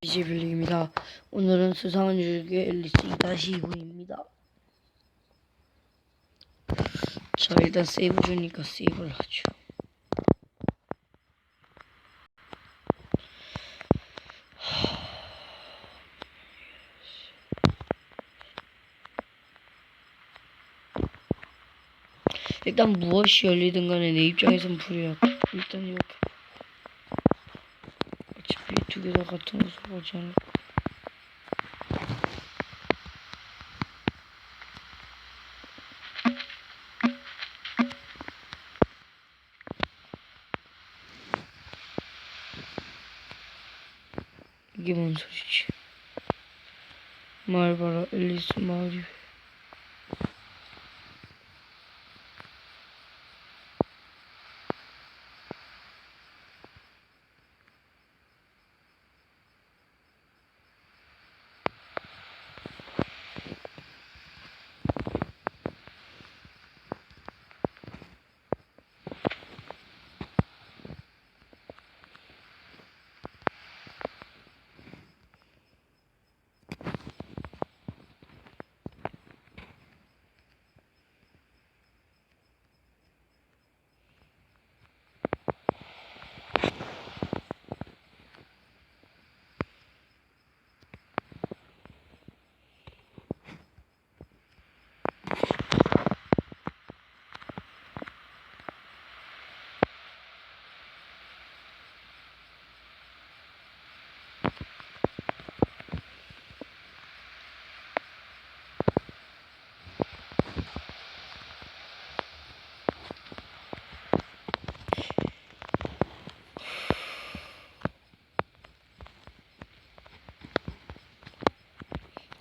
비지빌리입니다. 오늘은 수상한 유족의 앨리스 2-2부입니다. 자 일단 세이브 주니까 세이브를 하죠. 일단 무엇이 열리든 간에 내 입장에선 불이야. 일단 이렇게 어차피 두개다 같은 곳으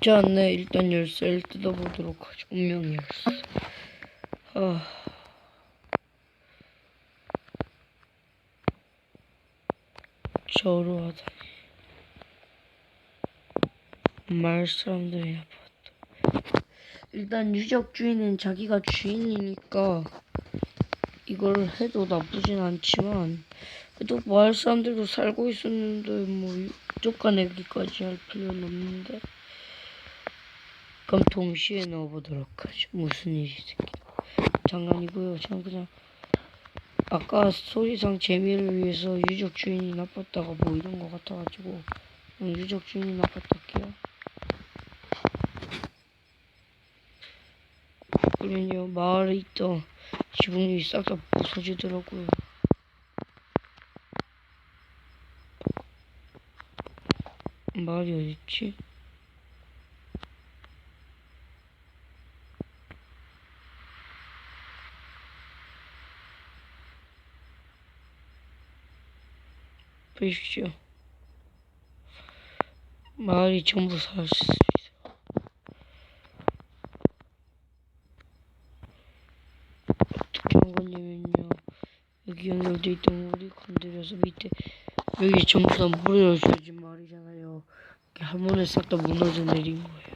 로 가지 않을까. 이게 뭔 소리지? 말 봐라, 앨리스 마을이. 자, 네, 일단 열쇠를 뜯어보도록 하죠. 운명 열쇠. 아. 저로 하다니. 마을 사람들이 아팠다. 일단 유적 주인은 자기가 주인이니까 이걸 해도 나쁘진 않지만 그래도 마을 사람들도 살고 있었는데 뭐 쫓아내기까지 할 필요는 없는데 그럼 동시에 넣어보도록 하죠. 무슨 일이 생기? 장난이고요. 저는 그냥 아까 소리상 재미를 위해서 유적 주인이 나빴다가 뭐 이런 거 같아가지고 유적 주인이 나빴다 할게요. 그러면요 마을에 있던 지붕이 싹 다 부서지더라고요. 마을이 어딨지? 보십시오. 마을이 전부 사라졌습니다. 어떻게 한 거냐면요. 여기 연결돼 있던 물이 건드려서 밑에 여기 전부 다 무너져진 말이잖아요. 이렇게 한 번에 싹 다 무너져 내린 거예요.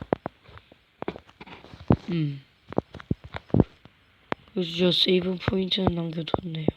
음. 그래서 저 세이브 포인트는 남겨뒀네요.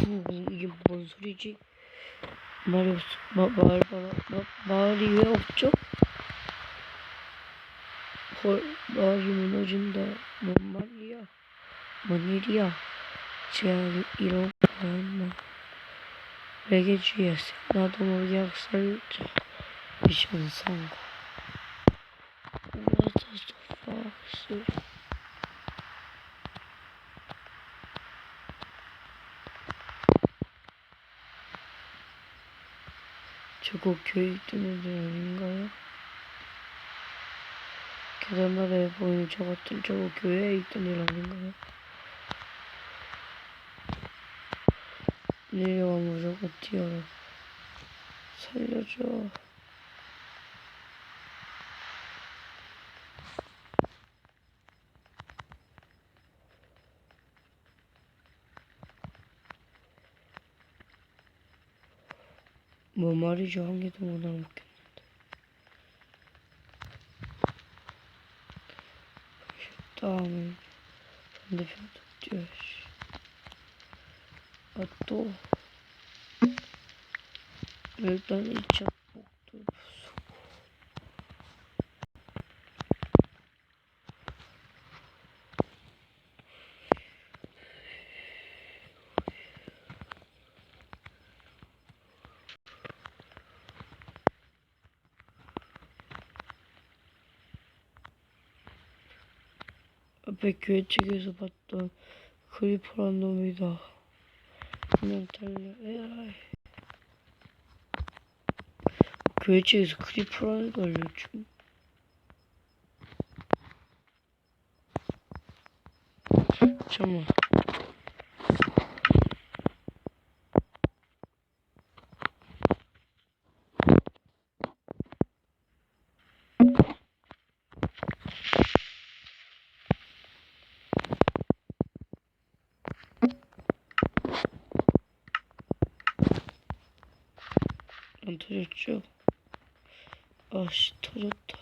거였나? 외계주의였어. 나도 모르게 학살자. 미션 성공. What the fuck? 저거 교회 있던 애들 아닌가요? 계단 아래에 보이는 저것들 저거 교회에 있던 애 아닌가요? 내려와 무조건 뛰어라. 살려줘. 뭐 말이죠 한 개도 못 알아먹겠는데 다음에 반대편도 뛰어야지 아또 일단 2차 복도 부수고 앞에 교회 측에서 봤던 크리퍼란 놈이다. 그냥 달려. 에라이. 교회 측에서 크리퍼라는 걸 알려줌. 잠깐만. 안 터졌죠? 아씨 터졌다.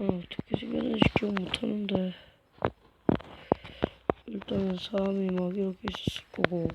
아, 어떻게 생겼는지 기억 못하는데 일단은 사람이 막 이렇게 있을 거고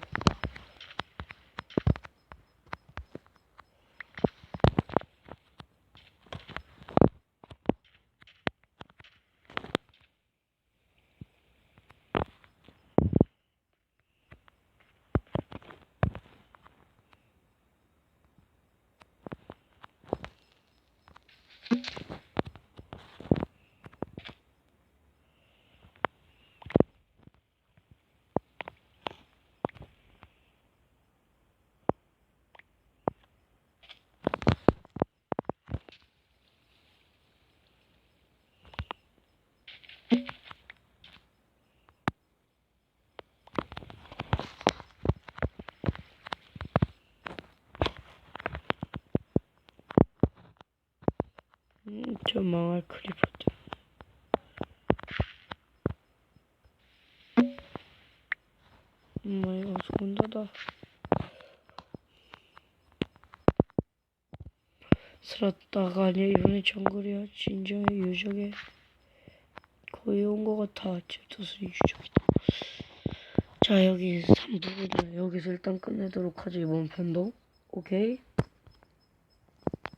저 망할 크리퍼들 엄마 이거 손다다. 살았다가 아니야. 이번에 정글이야. 진정해. 유적에 거의 온 것 같아. 챕터스 유적이다. 자 여기 3부분은 여기서 일단 끝내도록 하지 이번 편도. 오케이